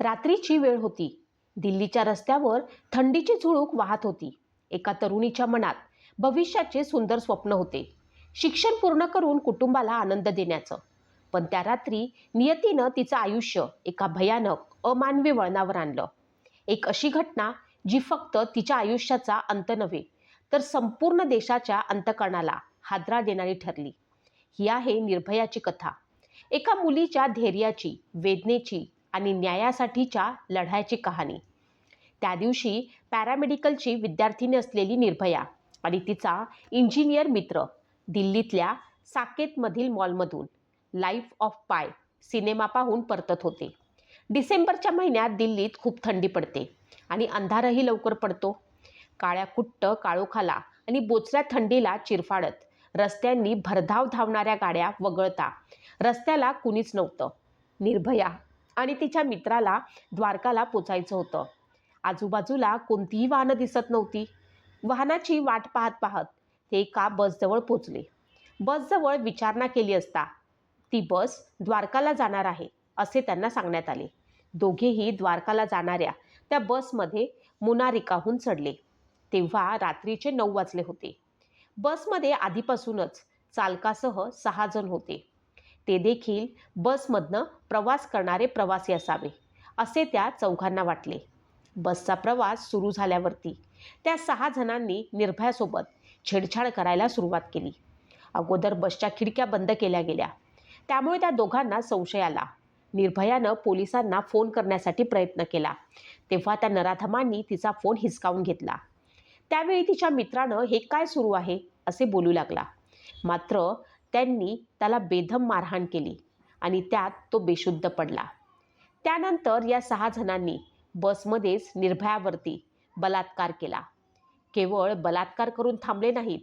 रात्रीची वेळ होती. दिल्लीच्या रस्त्यावर थंडीची झुळूक वाहत होती. एका तरुणीच्या मनात भविष्याचे सुंदर स्वप्न होते. शिक्षण पूर्ण करून कुटुंबाला आनंद देण्याचं. पण त्या रात्री नियतीनं तिचं आयुष्य एका भयानक अमानवी वळणावर आणलं. एक अशी घटना जी फक्त तिच्या आयुष्याचा अंत नव्हे तर संपूर्ण देशाच्या अंतकरणाला हादरा देणारी ठरली. ही आहे निर्भयाची कथा. एका मुलीच्या धैर्याची वेदनेची आणि न्यायासाठीच्या लढ्याची कहाणी. त्या दिवशी पॅरामेडिकलची विद्यार्थिनी असलेली निर्भया आणि तिचा इंजिनियर मित्र दिल्लीतल्या साकेतमधील मॉलमधून लाईफ ऑफ पाय सिनेमा पाहून परतत होते. डिसेंबरच्या महिन्यात दिल्लीत खूप थंडी पडते आणि अंधारही लवकर पडतो. काळ्या कुट्ट काळोखाला आणि बोचऱ्या थंडीला चिरफाडत रस्त्यांनी भरधाव धावणाऱ्या गाड्या वगळता रस्त्याला कुणीच नव्हतं. निर्भया आणि तिच्या मित्राला द्वारकाला पोचायचं होतं. आजूबाजूला कोणतीही वाहनं दिसत नव्हती. वाहनाची वाट पाहत पाहत ते एका बसजवळ पोचले. बसजवळ विचारणा केली असता ती बस द्वारकाला जाणार आहे असे त्यांना सांगण्यात आले. दोघेही द्वारकाला जाणाऱ्या त्या बसमध्ये मुनारिकाहून चढले. तेव्हा रात्रीचे नऊ वाजले होते. बसमध्ये आधीपासूनच चालकासह सहा जण होते. ते देखील बसमधनं प्रवास करणारे प्रवासी असावे असे त्या चौघांना वाटले. बसचा प्रवास सुरू झाल्यावरती त्या सहा जणांनी निर्भयासोबत छेडछाड करायला सुरुवात केली. अगोदर बसच्या खिडक्या बंद केल्या गेल्या. त्यामुळे त्या दोघांना संशय आला. निर्भयानं पोलिसांना फोन करण्यासाठी प्रयत्न केला. तेव्हा त्या नराधमांनी तिचा फोन हिसकावून घेतला. त्यावेळी तिच्या मित्रानं हे काय सुरू आहे? असे बोलू लागला. मात्र त्यांनी त्याला बेधम मारहाण केली आणि त्यात तो बेशुद्ध पडला. त्यानंतर या सहा जणांनी बसमध्येच निर्भयावरती बलात्कार केला. केवळ बलात्कार करून थांबले नाहीत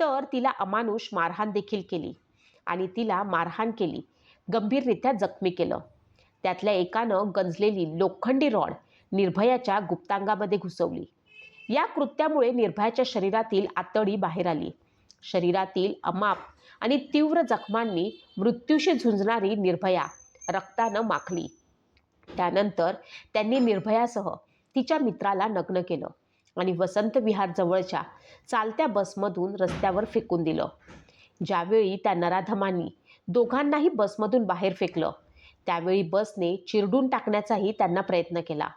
तर तिला अमानुष मारहाण देखील केली आणि तिला मारहाण केली गंभीररित्या जखमी केलं. त्यातल्या एकानं गंजलेली लोखंडी रॉड निर्भयाच्या गुप्तांगामध्ये घुसवली. या कृत्यामुळे निर्भयाच्या शरीरातील आतडी बाहेर आली. शरीरातील अमाप आणि तीव्र जखमांनी मृत्यूशी झुंजणारी निर्भया रक्तानं माखली. त्यानंतर त्यांनी निर्भयासह तिच्या मित्राला नग्न केलं आणि वसंत विहार जवळच्या चालत्या बसमधून रस्त्यावर फेकून दिलं. ज्यावेळी त्या नराधमांनी दोघांनाही बसमधून बाहेर फेकलं त्यावेळी बसने चिरडून टाकण्याचाही त्यांना प्रयत्न केला.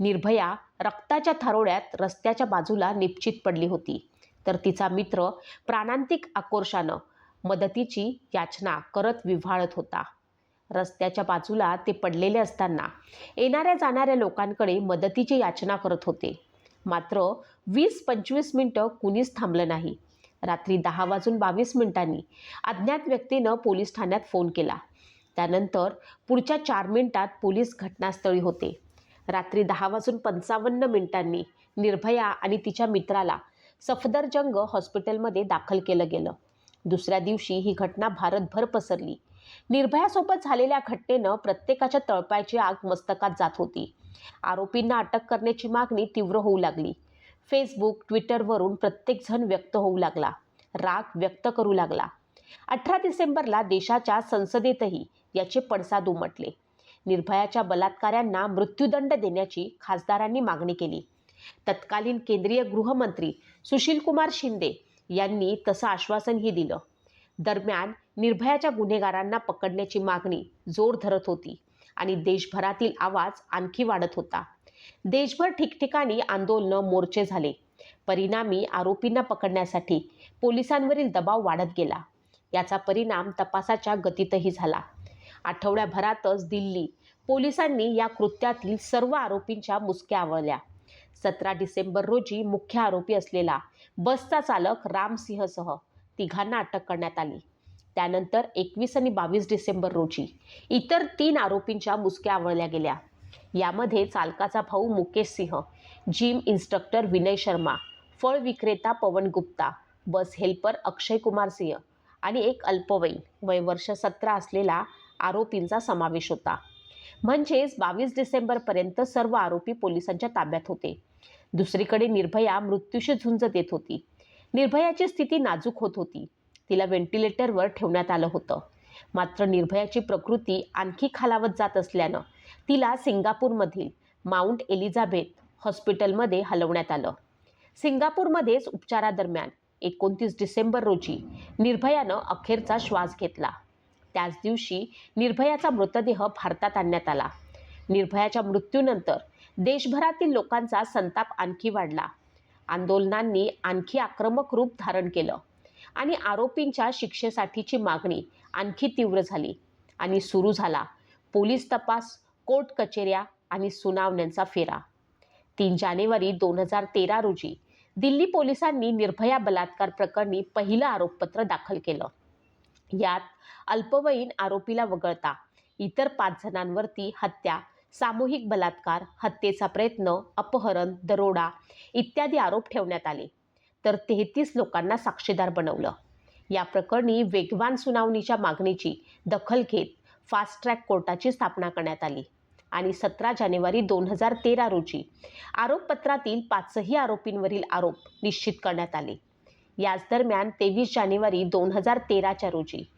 निर्भया रक्ताच्या थारोळ्यात रस्त्याच्या बाजूला निश्चित पडली होती. तर तिचा मित्र प्राणांतिक आक्रोशानं मदतीची याचना करत विव्हाळत होता. रस्त्याच्या बाजूला ते पडलेले असताना येणाऱ्या जाणाऱ्या लोकांकडे मदतीची याचना करत होते. मात्र वीस पंचवीस मिनटं कुणीच थांबलं नाही. रात्री दहा वाजून बावीस मिनिटांनी अज्ञात व्यक्तीनं पोलीस ठाण्यात फोन केला. त्यानंतर पुढच्या चार मिनिटात पोलीस घटनास्थळी होते. रात्री दहा वाजून पंचावन्न मिनिटांनी निर्भया आणि तिच्या मित्राला सफदरजंग हॉस्पिटलमध्ये दाखल केलं गेलं. दुसऱ्या दिवशी ही घटना भारतभर पसरली. निर्भयासोबत झालेल्या घटनेनं प्रत्येकाच्या तळपायची आग मस्तकात जात होती. आरोपींना अटक करण्याची मागणी तीव्र होऊ लागली. फेसबुक ट्विटरवरून प्रत्येकजण व्यक्त होऊ लागला. राग व्यक्त करू लागला. अठरा डिसेंबरला देशाच्या संसदेतही याचे पडसाद उमटले. निर्भयाच्या बलात्काऱ्यांना मृत्यूदंड देण्याची खासदारांनी मागणी केली. तत्कालीन केंद्रीय गृहमंत्री सुशीलकुमार शिंदे यांनी तसं आश्वासनही दिलं. दरम्यान निर्भयाच्या गुन्हेगारांना पकडण्याची मागणी जोर धरत होती आणि देशभरातील आवाज आणखी वाढत होता. देशभर ठिकठिकाणी आंदोलनं मोर्चे झाले. परिणामी आरोपींना पकडण्यासाठी पोलिसांवरील दबाव वाढत गेला. याचा परिणाम तपासाच्या गतीतही झाला. आठवड्याभरातच दिल्ली पोलिसांनी या कृत्यातील सर्व आरोपींच्या मुसक्या आवळल्या. सतरा डिसेंबर रोजी मुख्य आरोपी असलेला बसचा चालक रामसिंहसह तिघांना अटक करण्यात आली. त्यानंतर एकवीस आणि बावीस डिसेंबर रोजी इतर तीन आरोपींच्या मुसक्या आवळल्या गेल्या. यामध्ये चालकाचा भाऊ मुकेश सिंह जिम इन्स्ट्रक्टर विनय शर्मा फळ विक्रेता पवन गुप्ता बस हेल्पर अक्षय कुमार सिंह आणि एक अल्पवयीन वय वर्ष सतरा असलेला आरोपींचा समावेश होता. म्हणजेच बावीस डिसेंबरपर्यंत सर्व आरोपी पोलिसांच्या ताब्यात होते. दुसरीकडे निर्भया मृत्यूशी झुंज देत होती. निर्भयाची स्थिती नाजूक होत होती. तिला व्हेंटिलेटरवर ठेवण्यात आलं होतं. मात्र निर्भयाची प्रकृती आणखी खालावत जात असल्यानं तिला सिंगापूरमधील माउंट एलिझाबेथ हॉस्पिटलमध्ये हलवण्यात आलं. सिंगापूरमध्येच उपचारादरम्यान एकोणतीस डिसेंबर रोजी निर्भयानं अखेरचा श्वास घेतला. त्याच दिवशी निर्भयाचा मृतदेह भारतात आणण्यात आला. निर्भयाच्या मृत्यूनंतर देशभरातील लोकांचा संताप आणखी वाढला. आंदोलनांनी आणखी आक्रमक रूप धारण केलं आणि आरोपींच्या शिक्षेसाठीची मागणी आणखी तीव्र झाली आणि सुरू झाला पोलीस तपास कोर्ट कचेऱ्या आणि सुनावण्यांचा फेरा. तीन जानेवारी दोन हजार तेरा रोजी दिल्ली पोलिसांनी निर्भया बलात्कार प्रकरणी पहिलं आरोपपत्र दाखल केलं. यात अल्पवयीन आरोपीला वगळता इतर पाच जणांवरती हत्या सामूहिक बलात्कार हत्येचा प्रयत्न अपहरण दरोडा इत्यादी आरोप ठेवण्यात आले. तर तेहतीस लोकांना साक्षीदार बनवलं. या प्रकरणी वेगवान सुनावणीच्या मागणीची दखल घेत फास्ट ट्रॅक कोर्टाची स्थापना करण्यात आली आणि सतरा जानेवारी दोन हजार तेरा रोजी आरोपपत्रातील पाचही आरोपींवरील आरोप निश्चित करण्यात आले. याच दरम्यान तेवीस जानेवारी दोन हजार तेराच्या रोजी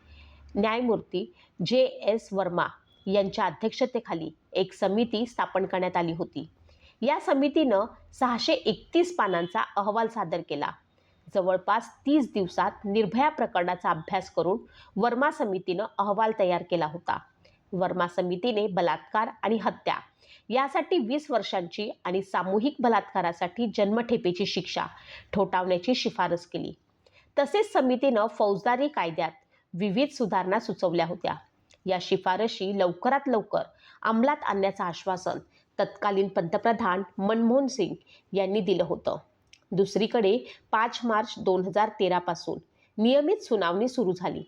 न्यायमूर्ती जे एस वर्मा यांच्या अध्यक्षतेखाली एक समिती स्थापन करण्यात आली होती. या समितीनं सहाशे एकतीस पानांचा अहवाल सादर केला. जवळपास तीस दिवसात निर्भया प्रकरणाचा अभ्यास करून वर्मा समितीनं अहवाल तयार केला होता. वर्मा समितीने बलात्कार आणि हत्या यासाठी वीस वर्षांची आणि सामूहिक बलात्कारासाठी जन्मठेपेची शिक्षा ठोठावण्याची शिफारस केली. तसेच समितीनं फौजदारी कायद्यात विविध सुधारणा सुचवल्या होत्या. या शिफारशी लवकरात लवकर अंमलात आणण्याचं आश्वासन तत्कालीन पंतप्रधान मनमोहन सिंग यांनी दिलं होतं. दुसरीकडे पाच मार्च दोन हजार तेरापासून नियमित सुनावणी सुरू झाली.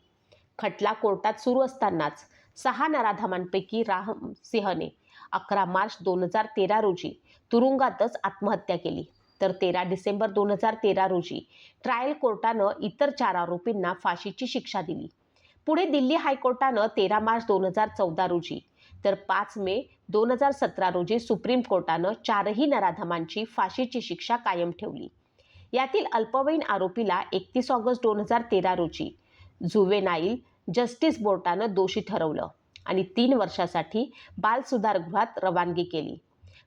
खटला कोर्टात सुरू असतानाच सहा नराधमांपैकी राम सिंहने अकरा मार्च दोन हजार तेरा रोजी तुरुंगातच आत्महत्या केली. तर तेरा डिसेंबर दोन हजार तेरा रोजी ट्रायल कोर्टानं इतर चार आरोपींना फाशीची शिक्षा दिली. पुढे दिल्ली हायकोर्टानं तेरा मार्च दोन हजार चौदा रोजी तर पाच मे दोन हजार सतरा रोजी सुप्रीम कोर्टानं चारही नराधमांची फाशीची शिक्षा कायम ठेवली. यातील अल्पवयीन आरोपीला एकतीस ऑगस्ट दोन हजार तेरा रोजी जुवेनाईल जस्टिस बोर्टानं दोषी ठरवलं आणि तीन वर्षासाठी बाल सुधारगृहात रवानगी केली.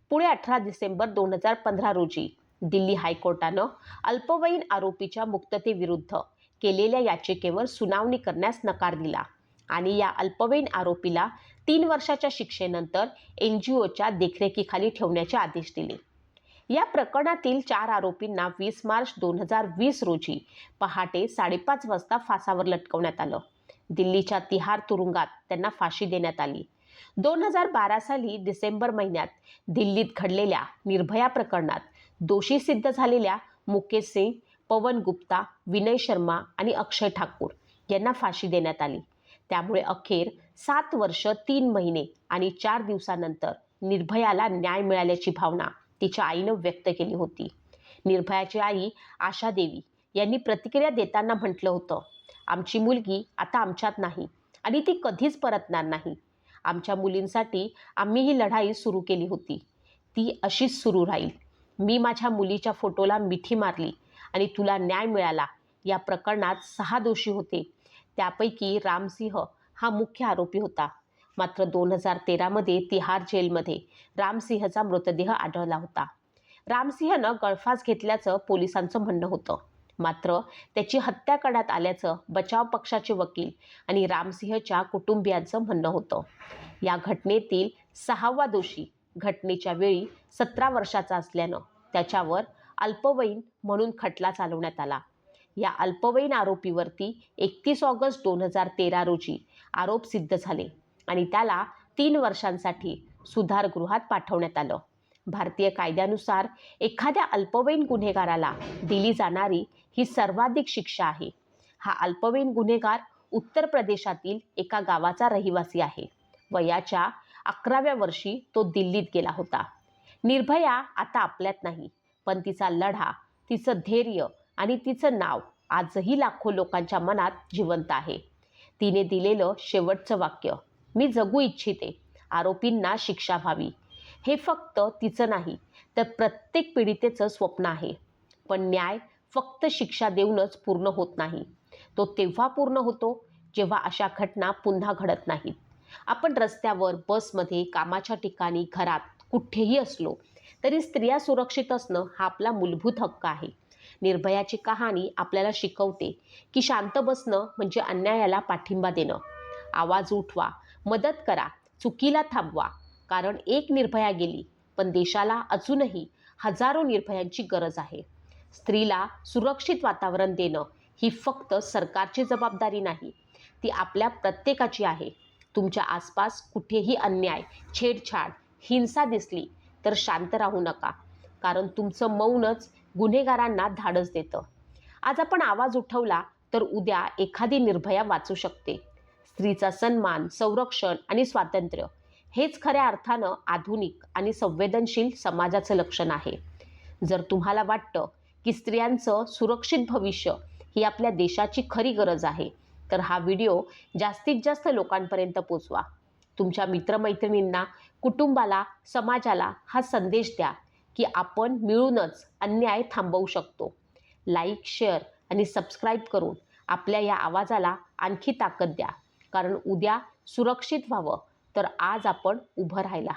पुढे अठरा डिसेंबर दोन हजार पंधरा रोजी दिल्ली हायकोर्टानं अल्पवयीन आरोपीच्या मुक्ततेविरुद्ध केलेल्या याचिकेवर सुनावणी करण्यास नकार दिला आणि या अल्पवयीन आरोपीला तीन वर्षाच्या शिक्षेनंतर एन जी ओच्या देखरेखीखाली ठेवण्याचे आदेश दिले. या प्रकरणातील चार आरोपींना वीस मार्च दोन हजार वीस रोजी पहाटे साडेपाच वाजता फासावर लटकवण्यात आलं. दिल्लीच्या तिहार तुरुंगात त्यांना फाशी देण्यात आली. दोन हजार बारा साली डिसेंबर महिन्यात दिल्लीत घडलेल्या निर्भया प्रकरणात दोषी सिद्ध झालेल्या मुकेश सिंग पवन गुप्ता विनय शर्मा आणि अक्षय ठाकूर यांना फाशी देण्यात आली. त्यामुळे अखेर सात वर्ष तीन महिने आणि चार दिवसानंतर निर्भयाला न्याय मिळाल्याची भावना तिच्या आईनं व्यक्त केली होती. निर्भयाची आई आशा देवी यांनी प्रतिक्रिया देताना म्हटलं होतं आमची मुलगी आता आमच्यात नाही आणि ती कधीच परतणार नाही. आमच्या मुलींसाठी आम्ही ही लढाई सुरू केली होती. ती अशीच सुरू राहील. मी माझ्या मुलीच्या फोटोला मिठी मारली आणि तुला न्याय मिळाला. या प्रकरणात सहा दोषी होते. त्यापैकी रामसिंह हा मुख्य आरोपी होता. मात्र दोन हजार तेरामध्ये तिहार जेलमध्ये रामसिंहचा मृतदेह आढळला होता. रामसिंहनं गळफास घेतल्याचं पोलिसांचं म्हणणं होतं. मात्र त्याची हत्या करण्यात आल्याचं बचाव पक्षाचे वकील आणि रामसिंहच्या कुटुंबियांचं म्हणणं होतं. या घटनेतील सहावा दोषी घटनेच्या वेळी सतरा वर्षाचा असल्यानं त्याच्यावर अल्पवयीन म्हणून खटला चालवण्यात आला. या अल्पवयीन आरोपीवरती एकतीस ऑगस्ट दोन हजार तेरा रोजी आरोप सिद्ध झाले आणि त्याला तीन वर्षांसाठी सुधारगृहात पाठवण्यात आलं. भारतीय कायद्यानुसार एखाद्या अल्पवयीन गुन्हेगाराला दिली जाणारी ही सर्वाधिक शिक्षा आहे. हा अल्पवयीन गुन्हेगार उत्तर प्रदेशातील एका गावाचा रहिवासी आहे वयाच्या अकराव्या वर्षी तो दिल्लीत गेला होता. निर्भया आता आपल्यात नाही. पण तिचा लढा तिचं धैर्य आणि तिचं नाव आजही लाखो लोकांच्या मनात जिवंत आहे. तिने दिलेलं शेवटचं वाक्य मी जगू इच्छिते. आरोपींना शिक्षा व्हावी. हे फक्त तिचं नाही तर प्रत्येक पीडितेचं स्वप्न आहे. पण न्याय फक्त शिक्षा देऊनच पूर्ण होत नाही. तो तेव्हा पूर्ण होतो जेव्हा अशा घटना पुन्हा घडत नाहीत. आपण रस्त्यावर बसमध्ये कामाच्या ठिकाणी घरात कुठेही असलो तरी स्त्रिया सुरक्षित असणं हा आपला मूलभूत हक्क आहे. निर्भयाची कहाणी आपल्याला शिकवते की शांत बसणं म्हणजे अन्यायाला पाठिंबा देणं. आवाज उठवा मदत करा चुकीला थांबवा. कारण एक निर्भया गेली पण देशाला अजूनही हजारो निर्भयांची गरज आहे. स्त्रीला सुरक्षित वातावरण देणं ही फक्त सरकारची जबाबदारी नाही ती आपल्या प्रत्येकाची आहे. तुमच्या आसपास कुठेही अन्याय छेडछाड हिंसा दिसली तर शांत राहू नका. कारण तुमचं मौनच गुन्हेगारांना धाडस देतं. आज आपण आवाज उठवला तर उद्या एखादी निर्भया वाचू शकते. स्त्रीचा सन्मान संरक्षण आणि स्वातंत्र्य हेच खऱ्या अर्थानं आधुनिक आणि संवेदनशील समाजाचं लक्षण आहे. जर तुम्हाला वाटतं की स्त्रियांचं सुरक्षित भविष्य ही आपल्या देशाची खरी गरज आहे तर हा व्हिडिओ जास्तीत जास्त लोकांपर्यंत पोचवा. तुमच्या मित्रमैत्रिणींना कुटुंबाला समाजाला हा संदेश द्या की आपण मिळूनच अन्याय थांबवू शकतो. लाईक शेअर आणि सबस्क्राईब करून आपल्या या आवाजाला आणखी ताकद द्या. कारण उद्या सुरक्षित व्हावं. तर आज आपण उभं राहायला